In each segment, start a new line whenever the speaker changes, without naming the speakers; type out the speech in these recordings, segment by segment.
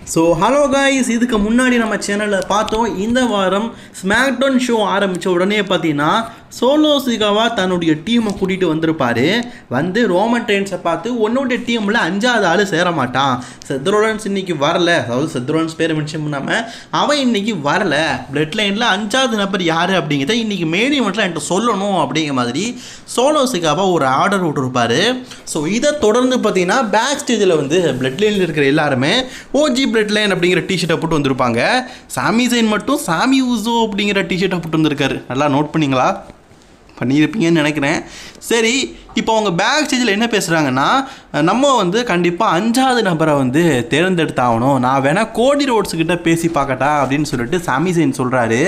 So hello guys இதுக்கு முன்னாடி நம்ம சேனலில் பார்த்தோம். இந்த வாரம் ஸ்மாக்டவுன் ஷோ ஆரம்பித்த உடனே பார்த்தீங்கன்னா சோலோசிகாவா தன்னுடைய டீமை கூட்டிகிட்டு வந்திருப்பாரு. வந்து ரோமன் ட்ரெயின்ஸை பார்த்து உன்னுடைய டீமில் அஞ்சாவது ஆள் சேரமாட்டான். செத்ரோலன்ஸ் இன்னைக்கு வரல. அதாவது செத்ரோலன்ஸ் பேரை மென்ஷன் பண்ணாமல் அவன் இன்னைக்கு வரல. பிளட் லைனில் அஞ்சாவது நபர் யார் அப்படிங்கிறத இன்னைக்கு மேரி மட்டும் என்கிட்ட சொல்லணும் அப்படிங்கிற மாதிரி சோலோசிகாவா ஒரு ஆர்டர் விட்டுருப்பாரு. ஸோ இதை தொடர்ந்து பார்த்தீங்கன்னா பேக் ஸ்டேஜில் வந்து பிளட் லைனில் இருக்கிற எல்லாருமே ஓஜி பிளட் லைன் அப்படிங்கிற டிஷர்ட்டை போட்டு வந்திருப்பாங்க. சாமி ஜெயின் மட்டும் சாமி ஊசோ அப்படிங்கிற டிஷர்ட்டை போட்டு வந்திருக்காரு. நல்லா நோட் பண்ணீங்களா? பண்ணியிருப்பீங்கன்னு நினைக்கிறேன். சரி இப்போ அவங்க பேக் ஸ்டேஜில் என்ன பேசுகிறாங்கன்னா நம்ம வந்து கண்டிப்பாக அஞ்சாவது நபரை வந்து தேர்ந்தெடுத்தாகணும். நான் வேணால் கோடி ரோட்ஸுக்கிட்ட பேசி பார்க்கட்டா அப்படின்னு சொல்லிட்டு சாமி செயின் சொல்கிறாரு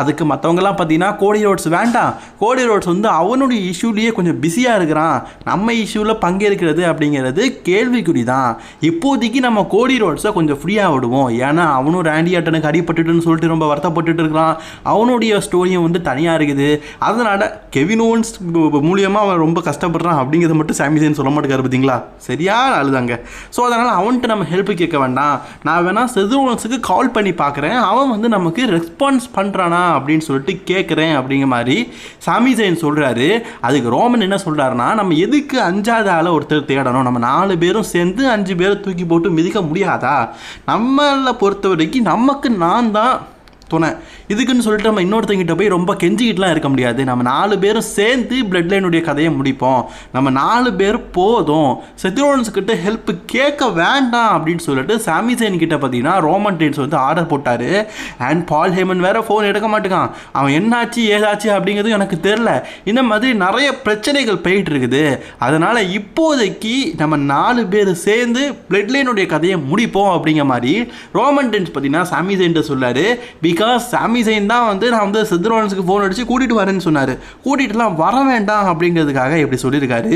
அதுக்கு மற்றவங்கலாம் பார்த்தீங்கன்னா கோடி ரோட்ஸ் வேண்டாம். கோடி ரோட்ஸ் வந்து அவனுடைய இஷ்யூலேயே கொஞ்சம் பிஸியாக இருக்கிறான். நம்ம இஷ்யூவில் பங்கேற்கிறது அப்படிங்கிறது கேள்விக்குறி தான். இப்போதைக்கு நம்ம கோடி ரோட்ஸை கொஞ்சம் ஃப்ரீயாக விடுவோம். ஏன்னா அவனும் ரேண்டி ஆட்டனுக்கு அடிபட்டுட்டுன்னு சொல்லிட்டு ரொம்ப வருத்தப்பட்டுட்டு இருக்கிறான். அவனுடைய ஸ்டோரியும் வந்து தனியாக இருக்குது. அதனால் கெவினோன்ஸ் மூலியமாக அவன் ரொம்ப கஷ்டம் கஷ்டப்படுறான் அப்படிங்கிறத மட்டும் சாமிசேன் சொல்ல மாட்டேங்காரு பார்த்தீங்களா சரியான அழுதாங்க. ஸோ அதனால் அவன்கிட்ட நம்ம ஹெல்ப் கேட்க வேண்டாம். நான் வேணால் செதுவன்ஸுக்கு கால் பண்ணி பார்க்குறேன் அவன் வந்து நமக்கு ரெஸ்பான்ஸ் பண்ணுறானா அப்படின்னு சொல்லிட்டு கேட்குறேன் அப்படிங்கிற மாதிரி சாமி சாமிசேன் சொல்கிறாரு அதுக்கு ரோமன் என்ன சொல்கிறாருன்னா நம்ம எதுக்கு அஞ்சாவது ஆளை ஒருத்தர் தேடணும்? நம்ம நாலு பேரும் சேர்ந்து அஞ்சு பேரை தூக்கி போட்டு மிதிக்க முடியாதா? நம்மளை பொறுத்த வரைக்கும் நமக்கு நான் தான் துணை. இதுக்குன்னு சொல்லிட்டு நம்ம இன்னொருத்தங்கிட்ட போய் ரொம்ப கெஞ்சிக்கிட்டுலாம் இருக்க முடியாது. நம்ம நாலு பேரும் சேர்ந்து பிளட் லைனுடைய கதையை முடிப்போம். நம்ம நாலு பேர் போதும். செத்ரோன்ஸ்கிட்ட ஹெல்ப் கேட்க வேண்டாம் அப்படின்னு சொல்லிட்டு சாமிசேன் கிட்ட பார்த்தீங்கன்னா ரோமன் டென்ஸ் வந்து ஆர்டர் போட்டார். அண்ட் பால் ஹேமன் வேற ஃபோன் எடுக்க மாட்டேங்கான். அவன் என்னாச்சு ஏதாச்சு அப்படிங்கிறது எனக்கு தெரில இந்த மாதிரி நிறைய பிரச்சனைகள் போயிட்டு இருக்குது. அதனால் இப்போதைக்கு நம்ம நாலு பேர் சேர்ந்து பிளட் லைனுடைய கதையை முடிப்போம் அப்படிங்கிற மாதிரி ரோமன் டென்ஸ் பார்த்தீங்கன்னா சாமிசேன்ட்ட சொல்லார். பிகாஸ் சாமி சைன் தான் வந்து நான் வந்து சித்ரோன்ஸுக்கு ஃபோன் அடித்து கூட்டிகிட்டு வரேன்னு சொன்னார். கூட்டிகிட்டுலாம் வர வேண்டாம் அப்படிங்கிறதுக்காக இப்படி சொல்லியிருக்காரு?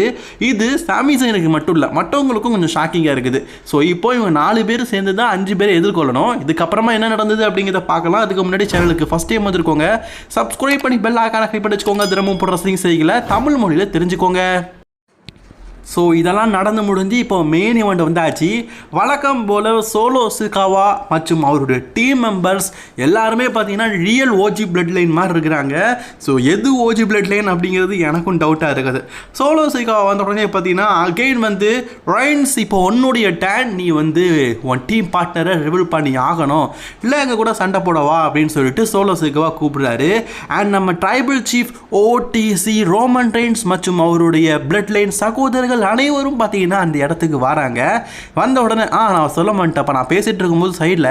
இது சாமி சைனுக்கு மட்டும் இல்லை மற்றவங்களுக்கும் கொஞ்சம் ஷாக்கிங்காக இருக்குது. ஸோ இப்போ இவங்க நாலு பேர் சேர்ந்து தான் அஞ்சு பேர் எதிர்கொள்ளணும். இதுக்கப்புறமா என்ன நடந்தது அப்படிங்கிறத பார்க்கலாம். அதுக்கு முன்னாடி சேனலுக்கு ஃபஸ்ட் டைம் வந்துருக்கோங்க. சப்ஸ்கிரைப் பண்ணி பெல் ஆக்கான கைப் வச்சுக்கோங்க. தினமும் போடுற செய்திகளை தமிழ் மொழியில் தெரிஞ்சுக்கோங்க. ஸோ இதெல்லாம் நடந்து முடிஞ்சு இப்போ மெயின் இவெண்ட் வந்தாச்சு. வழக்கம் போல் சோலோ சிகாவா மற்றும் அவருடைய டீம் மெம்பர்ஸ் எல்லாருமே பார்த்தீங்கன்னா ரியல் ஓஜி பிளட் லைன் மாதிரி இருக்கிறாங்க. ஸோ எது ஓஜி பிளட் லைன் அப்படிங்கிறது எனக்கும் டவுட்டாக இருக்குது. சோலோ சிகாவா வந்த உடனே பார்த்தீங்கன்னா அகெயின் வந்து ரைன்ஸ் இப்போ உன்னுடைய டேன் நீ வந்து உன் டீம் பார்ட்னரை ரிவீல் பண்ணி ஆகணும். இல்லை எங்கள் கூட சண்டை போடவா அப்படின்னு சொல்லிட்டு சோலோ சிகாவா கூப்பிடுறாரு. அண்ட் நம்ம tribal chief OTC Roman Reigns மற்றும் அவருடைய பிளட் லைன் சகோதரர்கள் அனைவரும் பார்த்தீங்கன்னா அந்த இடத்துக்கு வராங்க. வந்த உடனே ஆ நான் சொல்ல மாட்டேன்ப்பா. நான் பேசிகிட்டு இருக்கும்போது சைடில்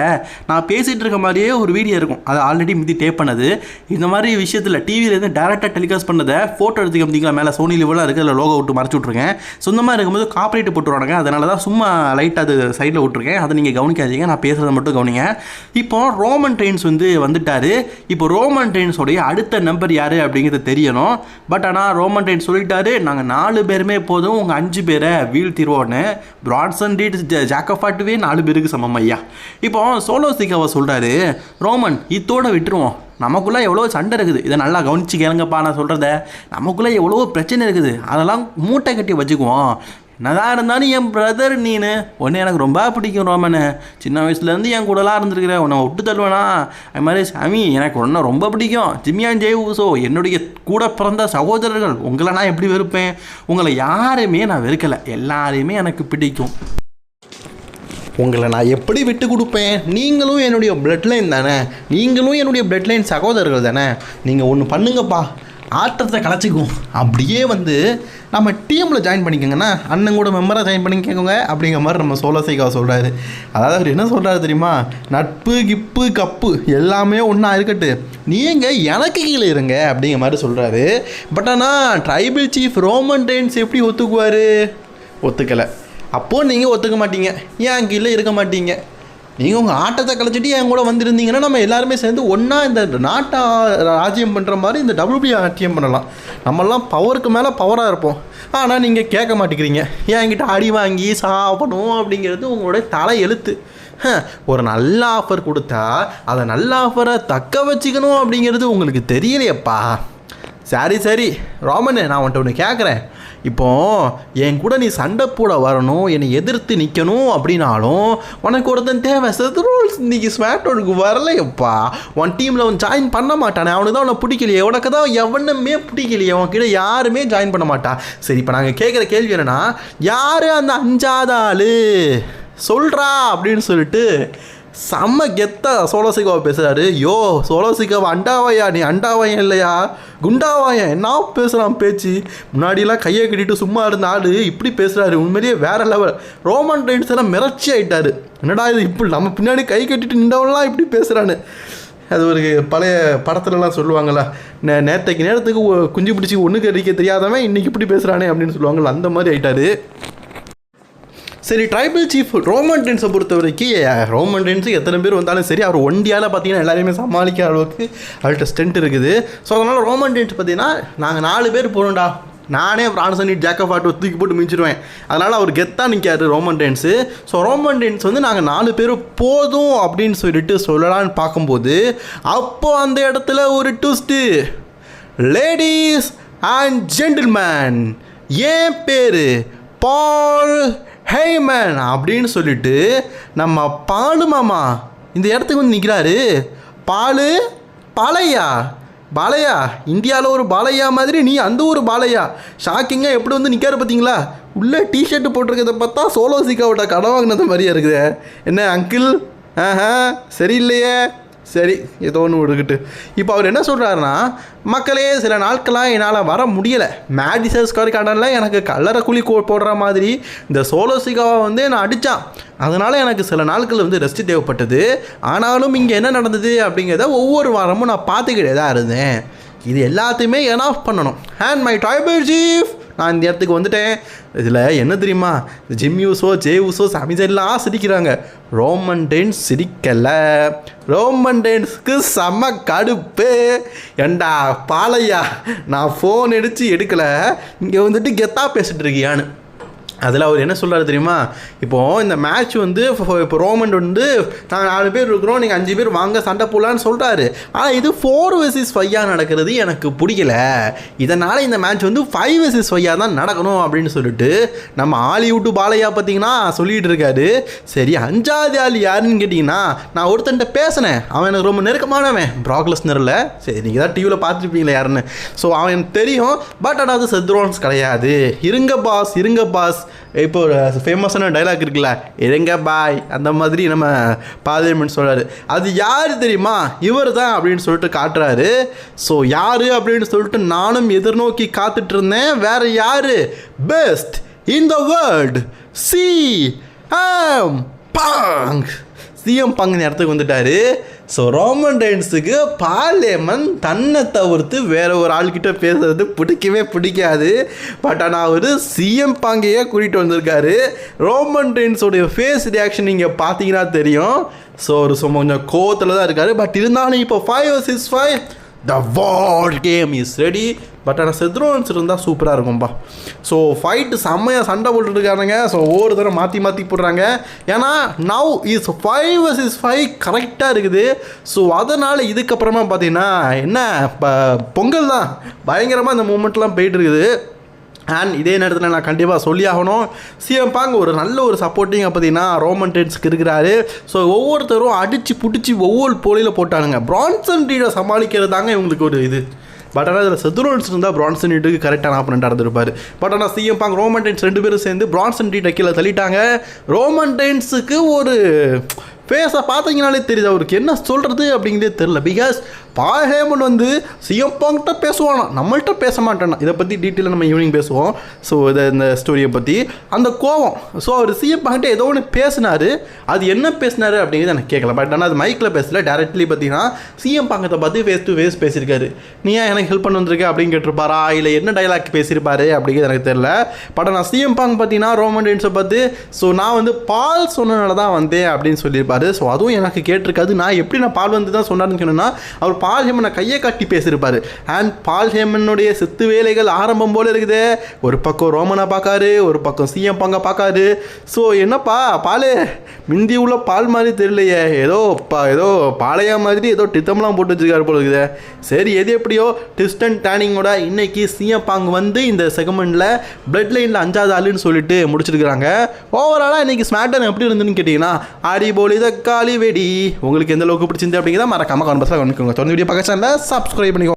நான் பேசிகிட்டு இருக்க மாதிரியே ஒரு வீடியோ இருக்கும். அது ஆல்ரெடி மிதி டேப் பண்ணது. இந்த மாதிரி விஷயத்தில் டிவியிலேருந்து டேரெக்டாக டெலிகாஸ்ட் பண்ணதை ஃபோட்டோ எடுத்துக்க முடியுங்களா? மேலே சோனி லெவலாக இருக்குது அதில் லோகோ விட்டு மறைச்சி விட்ருக்கேன் சொந்தமாக இருக்கும்போது காப்பரேட் போட்டுருவானுங்க. அதனால தான் சும்மா லைட்டாக அது சைடில் விட்ருக்கேன் அதை நீங்கள் கவனிக்காதீங்க. நான் பேசுகிறத மட்டும் கவனிங்க. இப்போ ரோமன் ட்ரெயின்ஸ் வந்து வந்துட்டார். இப்போ ரோமன் ட்ரெயின்ஸோடைய அடுத்த நம்பர் யார் அப்படிங்கிறது தெரியணும். பட் ஆனால் ரோமன் ட்ரெயின் சொல்லிட்டாரு. நாங்கள் நாலு பேருமே போதும். உங்கள் அஞ்சு பேரை வீழ்த்திடுவோன்னு பிரான்சன் டீட் ஜாக்கஃபாட்டுவே நாலு பேருக்கு சமம் ஐயா. இப்போ சோலோசிக்காவை சொல்கிறாரு ரோமன் இத்தோட விட்டுருவோம். நமக்குள்ளே எவ்வளோ சண்டை இருக்குது? இதை நல்லா கவனிச்சு கேளுங்கப்பா நான் சொல்கிறத நமக்குள்ளே எவ்வளோ பிரச்சனை இருக்குது. அதெல்லாம் மூட்டை கட்டி வச்சுக்குவோம். என்னதான் இருந்தாலும் என் பிரதர் நீனு. உன்னை எனக்கு ரொம்ப பிடிக்கும் ரோமனு. சின்ன வயசுலேருந்து என் கூடலாம் இருந்திருக்கிற. உன்னை விட்டு தள்ளுவேனா? அது மாதிரி சாமி எனக்கு உன்னை ரொம்ப பிடிக்கும். ஜிம்யான் ஜெய் ஊசோ என்னுடைய கூட பிறந்த சகோதரர்கள் உங்களை நான் எப்படி வெறுப்பேன்? உங்களை யாரையுமே நான் வெறுக்கலை. எல்லாரையுமே எனக்கு பிடிக்கும். உங்களை நான் எப்படி விட்டு கொடுப்பேன்? நீங்களும் என்னுடைய பிளட்லைன் தானே. நீங்களும் என்னுடைய பிளட்லைன் சகோதரர்கள் தானே. நீங்கள் ஒன்று பண்ணுங்கப்பா. ஆட்டத்தை கலைச்சிக்குவோம். அப்படியே வந்து நம்ம டீமில் ஜாயின் பண்ணிக்கோங்கண்ணா அண்ணன் கூட மெம்பராக ஜாயின் பண்ணிக்கோங்க அப்படிங்கிற மாதிரி நம்ம சோழ சொல்கிறாரு அதாவது அவர் என்ன சொல்கிறாரு தெரியுமா? நட்பு கிப்பு கப்பு எல்லாமே ஒன்றா இருக்கட்டு. நீங்கள் எனக்கு கீழே இருங்க அப்படிங்கிற மாதிரி சொல்கிறாரு பட் ஆனால் ட்ரைபிள் சீஃப் ரோமன் டைன்ஸ் எப்படி ஒத்துக்குவார்? ஒத்துக்கலை. அப்போது நீங்கள் ஒத்துக்க மாட்டீங்க. ஏன் கீழே இருக்க மாட்டீங்க? நீங்கள் உங்கள் ஆட்டத்தை கழிச்சிட்டு என் கூட வந்திருந்தீங்கன்னா நம்ம எல்லாருமே சேர்ந்து ஒன்றா இந்த நாட்டை ராஜ்யம் பண்ணுற மாதிரி இந்த டபிள்யூபி ஆட்சியம் பண்ணலாம். நம்மெல்லாம் பவருக்கு மேலே பவராக இருப்போம். ஆனால் நீங்கள் கேட்க மாட்டேங்கிறீங்க. ஏன் என்கிட்ட அடி வாங்கி சாப்பிடணும் அப்படிங்கிறது உங்களுடைய தலை எழுத்து. ஒரு நல்ல ஆஃபர் கொடுத்தா அதை நல்ல ஆஃபரை தக்க வச்சுக்கணும் அப்படிங்கிறது உங்களுக்கு தெரியலையப்பா. சரி சரி. ரோமனு நான் உன்ட்ட ஒன்று கேட்குறேன் இப்போ என் கூட நீ சண்டை போட வரணும் என்னை எதிர்த்து நிற்கணும் அப்படின்னாலும் உனக்கு ஒருத்தன் தேவை செதுரோல்ஸ் இன்னைக்கு ஸ்மாட்டோனுக்கு வரலையப்பா. உன் டீமில் அவன் ஜாயின் பண்ண மாட்டானே. அவனுக்கு தான் அவனை பிடிக்கலையே. உனக்கு தான் எவனுமே பிடிக்கலையே. உன்கிட்ட யாருமே ஜாயின் பண்ண மாட்டான் சரி இப்போ நாங்கள் கேட்குற கேள்வி என்னென்னா யார் அந்த அஞ்சாத ஆளு? சொல்கிறா அப்படின்னு சொல்லிட்டு செம்ம கெத்தா சோலசிகாவை பேசுகிறாரு யோ சோலசிகாவை அண்டாவாயா நீ? அண்டாவாயன் இல்லையா? குண்டாவாயன். என்ன பேசுகிறான் பேச்சு? முன்னாடிலாம் கையை கட்டிட்டு சும்மா இருந்த ஆள் இப்படி பேசுகிறாரு உண்மையிலேயே வேற லெவல் ரோமன் ரைன்ஸ் எல்லாம் மிரட்சி ஆயிட்டாரு. என்னடா இது இப்படி? நம்ம பின்னாடி கை கட்டிட்டு நின்றவன்லாம் இப்படி பேசுகிறான்னு அது ஒரு பழைய படத்துலலாம் சொல்லுவாங்களா நே நேற்றைக்கு நேரத்துக்கு குஞ்சு பிடிச்சி ஒன்றுக்கு அடிக்க தெரியாதவன் இன்னைக்கு இப்படி பேசுகிறானே அப்படின்னு சொல்லுவாங்கள்ல அந்த மாதிரி ஆகிட்டாரு சரி ட்ரைபல் சீஃப் ரோமன் டென்ஸை பொறுத்த வரைக்கும் ரோமன் டென்ஸு எத்தனை பேர் வந்தாலும் சரி அவர் ஒண்டியால் பார்த்தீங்கன்னா எல்லாரையுமே சமாளிக்கிற அளவுக்கு அவர்கிட்ட ஸ்ட்ரென்த் இருக்குது. ஸோ அதனால் ரோமன் டென்ஸ் பார்த்தீங்கன்னா நாங்கள் நாலு பேர் போகிறோம்டா நானே பிரான்சனி ஜேக்கப் ஆட்டோ தூக்கி போட்டு மிஞ்சிடுவேன் அதனால் அவர் கெத்தாக நிற்காரு Roman Reigns so Roman Reigns வந்து நாங்கள் நாலு பேர் போதும் அப்படின்னு சொல்லிட்டு சொல்லலான்னு பார்க்கும்போது அப்போது அந்த இடத்துல ஒரு ட்விஸ்ட்டு லேடிஸ் அண்ட் ஜென்டில்மேன் ஏன் பேர் பால் ஹேமன் அப்படின்னு சொல்லிட்டு நம்ம பாலு மாமா இந்த இடத்துக்கு வந்து நிற்கிறாரு பாலு பாலையா? பாலையா? இந்தியாவில் ஒரு பாலையா மாதிரி நீ அந்த ஒரு பாலையா? ஷாக்கிங்காக எப்படி வந்து நிற்காரு பார்த்தீங்களா உள்ளே டிஷர்ட் போட்டிருக்கிறத பார்த்தா சோலோ சிக்காவோட கடை வாங்கினது மாதிரியா இருக்குது. என்ன அங்கிள் ஆஹா சரியில்லையே. சரி ஏதோ ஒன்று விடுக்கிட்டு இப்போ அவர் என்ன சொல்கிறாருன்னா மக்களே சில நாட்களாக என்னால் வர முடியலை. மேடிசன் ஸ்கொயர் கார்டனில் எனக்கு கல்லறை குழி கோ- போடுற மாதிரி இந்த சோலோசிகாவை வந்து நான் அடித்தான் அதனால் எனக்கு சில நாட்கள் வந்து ரெஸ்ட் தேவைப்பட்டது. ஆனாலும் இங்கே என்ன நடந்தது அப்படிங்கிறத ஒவ்வொரு வாரமும் நான் பார்த்துக்கிட்டே தான் இருந்தேன். இது எல்லாத்தையுமே என் ஆஃப் பண்ணணும். ஹேண்ட் மை ட்ரைபல் சீஃப் நான் இந்த இடத்துக்கு வந்துட்டேன். இதில் என்ன தெரியுமா? ஜிம் யூஸோ ஜே யூஸோ சமிஜெல்லாம் சிரிக்கிறாங்க. ரோமன் டென்ஸ் சிரிக்கலை. ரோமன் டென்ஸ்க்கு செம கடுப்பு. ஏண்டா பாலையா? நான் ஃபோன் அடித்து எடுக்கலை. இங்கே வந்துட்டு கெத்தா பேசிகிட்டு இருக்கியான்னு. அதில் அவர் என்ன சொல்கிறார் தெரியுமா? இப்போது இந்த மேட்ச் வந்து இப்போ இப்போ ரோமன் வந்து நாங்கள் நாலு பேர் இருக்கிறோம் நீங்கள் அஞ்சு பேர் வாங்க சண்டை போடலான்னு சொல்கிறாரு ஆனால் இது ஃபோர் வெர்சஸ் ஃபையாக நடக்கிறது எனக்கு பிடிக்கல. இதனால் இந்த மேட்ச் வந்து ஃபைவ் வெர்சஸ் ஃபையாக தான் நடக்கணும் அப்படின்னு சொல்லிட்டு நம்ம ஹாலிவுட் பாலையா பார்த்தீங்கன்னா சொல்லிகிட்டு இருக்காரு. சரி அஞ்சாவது ஆள் யாருன்னு கேட்டிங்கன்னா நான் ஒருத்தன்ட்ட பேசினேன். அவன் எனக்கு ரொம்ப நெருக்கமானவன் ப்ராக்லஸ்னரில் சரி நீங்கள் தான் டிவியில் பார்த்துருப்பீங்களா யாருன்னு. ஸோ அவன் எனக்கு தெரியும் பட் ஆனால் அது செத்ரோன்ஸ் கிடையாது. இருங்க பாஸ் இருங்க பாஸ் இப்போ ஒரு ஃபேமஸான டைலாக் இருக்குல்ல? இருங்க பாய் அந்த மாதிரி நம்ம பார்லிமெண்ட் சொல்கிறாரு அது யார் தெரியுமா? இவர் தான் அப்படின்னு சொல்லிட்டு காட்டுறாரு. ஸோ யார் அப்படின்னு சொல்லிட்டு நானும் எதிர்நோக்கி காத்துட்டு இருந்தேன். வேற யார்? Best in the world C M Punk CM பங்கு இடத்துக்கு வந்துட்டாரு. ஸோ ரோமன் டைன்ஸுக்கு பார்லேமன் தன்னை தவிர்த்து வேற ஒரு ஆள்கிட்ட பேசுறது பிடிக்கவே பிடிக்காது. பட் ஆனால் அவர் சிஎம் பாங்கையே கூட்டிகிட்டு வந்திருக்காரு. ரோமன் டைன்ஸோடைய ஃபேஸ் ரியாக்ஷன் நீங்கள் பார்த்தீங்கன்னா தெரியும். ஸோ ஒரு சும்மா கொஞ்சம் கோவத்தில் தான் இருக்காரு. பட் இருந்தாலும் இப்போ five six five the wall game is ready but ஆனால் செத்ரோன்ஸ் இருந்தால் சூப்பராக இருக்கும்பா. ஸோ ஃபைட்டு செம்மையாக சண்டை போட்டுருக்கானுங்க ஸோ ஒவ்வொரு தடவை மாற்றி மாற்றி போடுறாங்க. ஏன்னா now is five is five கரெக்டாக இருக்குது. ஸோ அதனால் இதுக்கப்புறமா பார்த்தீங்கன்னா என்ன இப்போ பொங்கல் தான். பயங்கரமாக இந்த மூமெண்ட்லாம் போயிட்டுருக்குது. அண்ட் இதே நேரத்தில் நான் கண்டிப்பாக சொல்லியாகணும். சிஎம் பாங்க ஒரு நல்ல ஒரு சப்போர்ட்டிங்க பார்த்தீங்கன்னா ரோமன் டென்ஸ்க்கு இருக்கிறாரு. ஸோ ஒவ்வொருத்தரும் அடித்து பிடிச்சி ஒவ்வொரு போலியில் போட்டானுங்க. பிரான்சன் டீடை சமாளிக்கிறது தாங்க இவங்களுக்கு ஒரு இது. பட் ஆனால் இதில் செதுரோன்ஸ் இருந்தால் பிரான்சன் டீட்டுக்கு கரெக்டான ஆப்பனண்ட்டாக இருந்திருப்பார். பட் ஆனால் சிஎம் பாங் ரோமன் டென்ஸ் ரெண்டு பேரும் சேர்ந்து பிரான்சன் டீட்டை கீழே தள்ளிட்டாங்க. ரோமன் டென்ஸுக்கு ஒரு ஃபேஸை பார்த்தீங்கனாலே தெரியுது. அவருக்கு என்ன சொல்கிறது அப்படிங்கிறதே தெரில பிகாஸ் பால் ஹேமன் வந்து சிஎம் பாங்கிட்ட பேசுவானா? நம்மள்கிட்ட பேச மாட்டானா? இதை பற்றி டீட்டெயிலாக நம்ம ஈவினிங் பேசுவோம். ஸோ இதை இந்த ஸ்டோரியை பற்றி அந்த கோவம். ஸோ அவர் சிஎம் பாங்கிட்ட ஏதோ ஒன்று பேசினாரு. அது என்ன பேசினார் அப்படிங்கிறது எனக்கு கேட்கல பட் ஆனால் அது மைக்கில் பேசல. டேரக்ட்லி பார்த்தீங்கன்னா சிஎம் பாங்கத்தை பார்த்து ஃபேஸ் டு ஃபேஸ் பேசியிருக்காரு. நீ ஏன் எனக்கு ஹெல்ப் பண்ண வந்திருக்க? அப்படின்னு கேட்டிருப்பாரா? இல்லை என்ன டைலாக் பேசியிருப்பாரு அப்படிங்கிறது எனக்கு தெரியல. பட் நான் சிஎம் பாங் பார்த்தீங்கன்னா ரோமன் டென்ஸை பார்த்து ஸோ நான் வந்து பால் சொன்னனால தான் வந்தேன் அப்படின்னு சொல்லியிருப்பாரு. ஸோ அதுவும் எனக்கு கேட்டிருக்காது. நான் எப்படி நான் பால் வந்து தான் சொன்னார்னு சொன்னேன்னா அவர் பால்ஹேமனை கையை காட்டி பேசியிருப்பார். அண்ட் பால் ஹேமனுடைய செத்து வேலைகள் ஆரம்பம் போல் இருக்குது. ஒரு பக்கம் ரோமனை பார்க்காரு ஒரு பக்கம் சிஎம் பங்க பார்க்காரு. ஸோ என்னப்பா பால் மிந்தி உள்ள பால் மாதிரி தெரியலையே. ஏதோ பா ஏதோ பாளையா மாதிரி ஏதோ டித்தம்லாம் போட்டு வச்சிருக்காரு போல இருக்குது. சரி எது எப்படியோ டிஸ்டன்ட் டேனிங்கோட இன்னைக்கு சிஎம் பாங் வந்து இந்த செகமெண்ட்டில் பிளட் லைனில் அஞ்சாவது ஆளுன்னு சொல்லிட்டு முடிச்சிருக்கிறாங்க. ஓவராலாக இன்னைக்கு ஸ்மார்டன் எப்படி இருந்துன்னு கேட்டிங்கன்னா ஆடி போலி தக்காளி வெடி. உங்களுக்கு எந்த அளவுக்கு பிடிச்சிருந்து அப்படிங்கிறத மறக்காமல் கான்பஸில் கவனிக்கோங்க தொடர்ந்து வீடியோ பார்க்க சேனலில் சப்ஸ்கிரைப் பண்ணிக்கோங்க